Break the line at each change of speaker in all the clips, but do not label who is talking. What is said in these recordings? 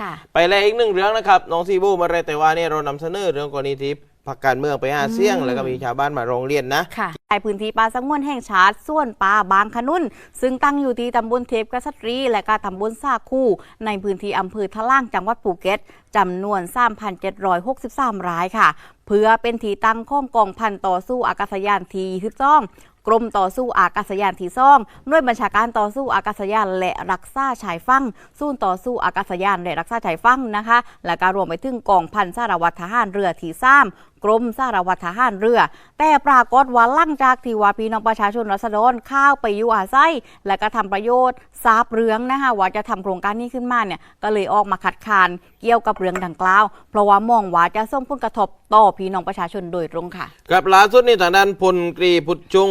ค่ะ
ไปแล้วอีกหนึ่งเรื่องนะครับน้องซีบูมาเลยแต่ว่าเนี่ยเรานำเสนอเรื่องกรณีที่พักการเมืองไปหาเสี่ยง แล้วก็มีชาวบ้านมาร้องเรียนนะ
ค่ะในพื้นที่ป่าสงวนแห่งชาติส่วนป่าบางขนุนซึ่งตั้งอยู่ที่ตำบลเทพกษัตรี และก็ตำบลซาคูในพื้นที่อำเภอทะล่างจังหวัดภูเก็ตจำนวน 3,763รายค่ะ เพื่อเป็นที่ตั้งของกองพันต่อสู้อากาศยานทีฮึดซ่อง กรมต่อสู้อากาศยานที่ซ่องหน่วยบัญชาการต่อสู้อากาศยานและรักษาชายฝั่งศูนย์ต่อสู้อากาศยานและรักษาชายฝั่งนะคะ และการวมไปถึงกองพันสารวัตรทหารเรือที่ซ้ำกรมสารวัตรทหารเรือ แต่ปรากฏว่าลั่งจากที่ว่าพี่น้องประชาชนรัษฎรเข้าวไปอยู่อาศัยและก็ทำประโยชน์ทราบเรื่องนะคะว่าจะทำโครงการนี้ขึ้นมาเนี่ยก็เลยออกมาขัดขานเกี่ยวกับเรื่องดังกล่าว เพราะว่ามองว่าจะส่งผลกระทบต่อพี่น้องประชาชนโดยตรงค่ะ
กับล่าสุดนี่ทางด้านพลกรีพุทธจุง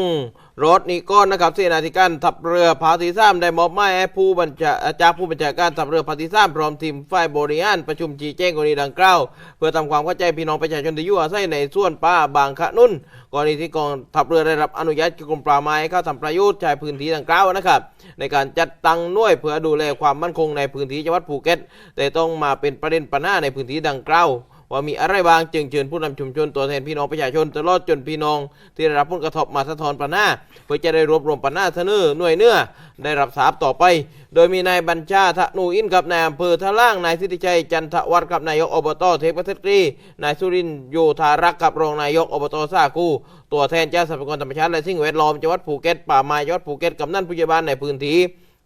รถนี่ก้อนนะครับเสนาธิการทัพเรือภาคที่สามได้มอบหมายให้ผู้บัญชาจากผู้บัญชาการทัพเรือภาคที่สามพร้อมทีมฝ่ายบริหารประชุมชี้แจงกรณีดังกล่าวเพื่อทำความเข้าใจพี่น้องประชาชนที่อยู่อาศัยในส่วนป่าบางขะนุ่นกรณีที่กองทัพเรือได้รับอนุญาตจากกรมป่าไม้เข้าทำประโยชน์ใช้พื้นที่ดังกล่าวนะครับ ในการจัดตั้งหน่วยเพื่อดูแลความมั่นคงในพื้นที่จังหวัดภูเก็ต แต่ต้องมาเป็นประเด็นปัญหาในพื้นที่ดังกล่าว ว่ามีอะไรบางจึงเชิญผู้นำชุมชนตัวแทนพี่น้องประชาชนตลอดจนพี่น้อง ที่ได้รับผลกระทบมาสะท้อนปัญหาเพื่อจะได้รวบรวมปัญหาเสนอหน่วยเนื้อได้รับทราบต่อไป โดยมีนายบัญชาทะนูอินกับนายอำเภอทะล่างนายสิทธิชัยจันทวัฒน์กับนายกอบตเทพเทตรีนายสุรินโยธารักกับรองนายกอบตสาคูตัวแทนเจ้าทรัพยากรธรรมชาติและสิ่งแวดล้อมจังหวัดภูเก็ตป่าไม้จังหวัดภูเก็ตกำนันผู้ใหญ่บ้านในพื้นที่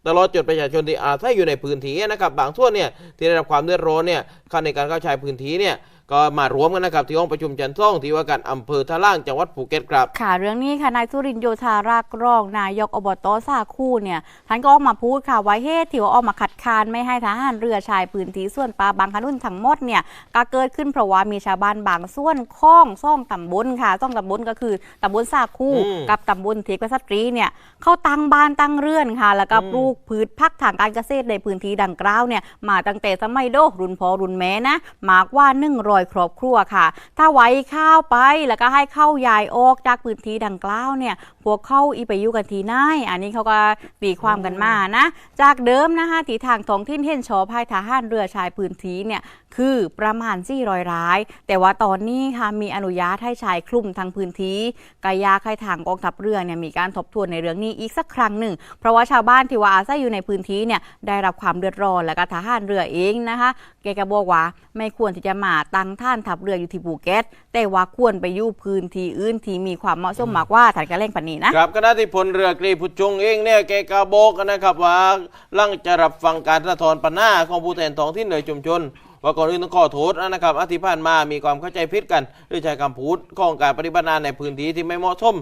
ตลอดจนประชาชนที่อาศัยอยู่ในพื้นที่นะครับ บางส่วนเนี่ยที่ได้รับความเดือดร้อนเนี่ยขั้นในการเข้าใช้พื้นที่เนี่ย ก็มารวมกันนะครับที่ห้องประชุมจันทร์ซ่องที่ว่าการอำเภอท่าล่างจังหวัดภูเก็ตครับ
ค่ะเรื่องนี้ค่ะนายสุรินทร์โยธารักษ์รองนายกอบตสาคูเนี่ยท่านก็ออกมาพูดค่ะว่าเหตุที่ว่าออกมาขัดขานไม่ให้ทหารเรือชายพื้นที่ส่วนป่าบางขนุนทั้งหมดเนี่ยก็เกิดขึ้นเพราะว่ามีชาวบ้านบางส่วนคล้องซ่องตำบลค่ะซ่องตำบลก็คือตำบลสาคู
อืม
กับตำบลเทกสตรีเนี่ยเขาตั้งบ้านตั้งเรือนค่ะ แล้วก็
อืม
ปลูกพืชพักทางการเกษตรในพื้นที่ดังกล่าวเนี่ยมาตั้งแต่สมัยโดรุ่นพ่อรุ่นแม่นะมากกว่า100ครอบครัวค่ะ ถ้าไว้ข้าวไปแล้วก็ให้เข้ายายออกจากพื้นที่ดังกล่าวเนี่ยพวกเข้าอีไปอยู่กันทีไหนายอันนี้เขาก็ตีความกันมานะ จากเดิมนะคะที่ทางท้องถิ่นเห็นชอภายทหารเรือชายพื้นที่เนี่ย คือประมาณ400ร้าย แต่ว่าตอนนี้ค่ะมีอนุญาตให้ชายคลุมทางพื้นที่กายาให้ทางกองทัพเรือเนี่ยมีการทบทวนในเรื่องนี้อีกสักครั้งหนึ่ง เพราะว่าชาวบ้านที่ว่าอาศัยอยู่ในพื้นที่เนี่ยได้รับความเดือดร้อนและก็ทหารเรือเองนะคะแกก็บอกว่าไม่ควรที่จะมาตั้งท่านทัพเรืออยู่ที่ภูเก็ตแต่ว่าควรไปอยู่พื้นที่อื่นที่มีความเหมาะสมมากว่าฐานการเล่งปันนี้นะ
ครับคณะที่พลเรือกรีพุทธจงเองเนี่ยแกกาบอกนะครับว่าหลังจะรับฟังการสะท้อนปัญหาของผู้แทนท้องถิ่นในชุมชน ว่าก่อนอื่นต้องขอโทษนะครับอาทิผ่านมามีความเข้าใจผิดกันด้วยใช้คำพูดของการปฏิบัติงานในพื้นที่ที่ไม่เหมาะสม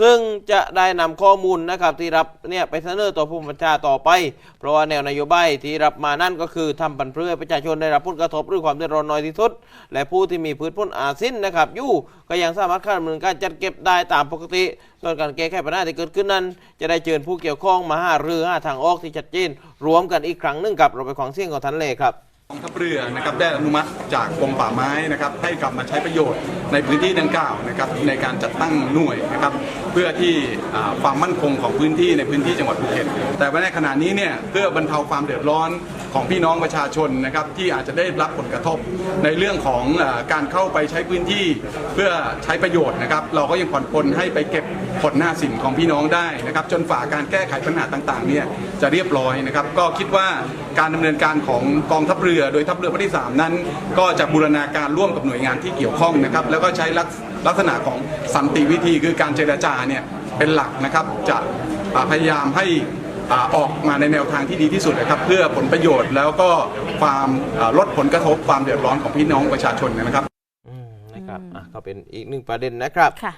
ซึ่งจะได้นำข้อมูลนะครับที่รับเนี่ยไปเสนอต่อผู้บัญชาต่อไป เพราะว่าแนวนโยบายที่รับมานั่นก็คือทำปันเพื่อประชาชนได้รับผลกระทบหรือความเดือดร้อนน้อยที่สุด และผู้ที่มีพืชผลอาสิ้นนะครับอยู่ก็ยังสามารถเข้าดำเนินการจัดเก็บได้ตามปกติส่วนการแก้ไขปัญหาที่เกิดขึ้นนั้น จะได้เชิญผู้เกี่ยวข้องมาหารือหาทางออกที่ชัดเจนรวมกันอีกครั้งหนึ่งกับเราไปฟังเสียงของท่านเลครับ
กองทัพเรือนะครับได้อนุมัติจากกรมป่าไม้นะครับให้กลับมาใช้ประโยชน์ในพื้นที่ดังกล่าวนะครับในการจัดตั้งหน่วยนะครับเพื่อที่ความมั่นคงของพื้นที่ในพื้นที่จังหวัดภูเก็ตแต่ว่าในขณะนี้เนี่ยเพื่อบรรเทาความเดือดร้อนของพี่น้องประชาชนนะครับที่อาจจะได้รับผลกระทบในเรื่องของอการเข้าไปใช้พื้นที่เพื่อใช้ประโยชน์นะครับ เราก็ยังผ่อนปลนให้ไปเก็บผลหน้าสินของพี่น้องได้นะครับ จนฝ่าการแก้ไขปัญหาต่างๆเนี่ยจะเรียบร้อยนะครับ ก็คิดว่าการดำเนินการของกองทัพเรือโดยทัพเรือภาคที่ 3 นั้น ก็จะบูรณาการร่วมกับหน่วยงานที่เกี่ยวข้องนะครับ แล้วก็ใช้ลักษลักษณะของสันติวิธีคือการเจรจาเนี่ยเป็นหลักนะครับจะพยายามให้ อ่าออกมาในแนวทางที่ดีที่สุดนะครับเพื่อผลประโยชน์แล้วก็ความอ่าลดผลกระทบความเดือดร้อนของพี่น้องประชาชนนะครับ
อืมนะครับอะก็เป็นอีกหนึ่งประเด็นนะครับ
ค่ะ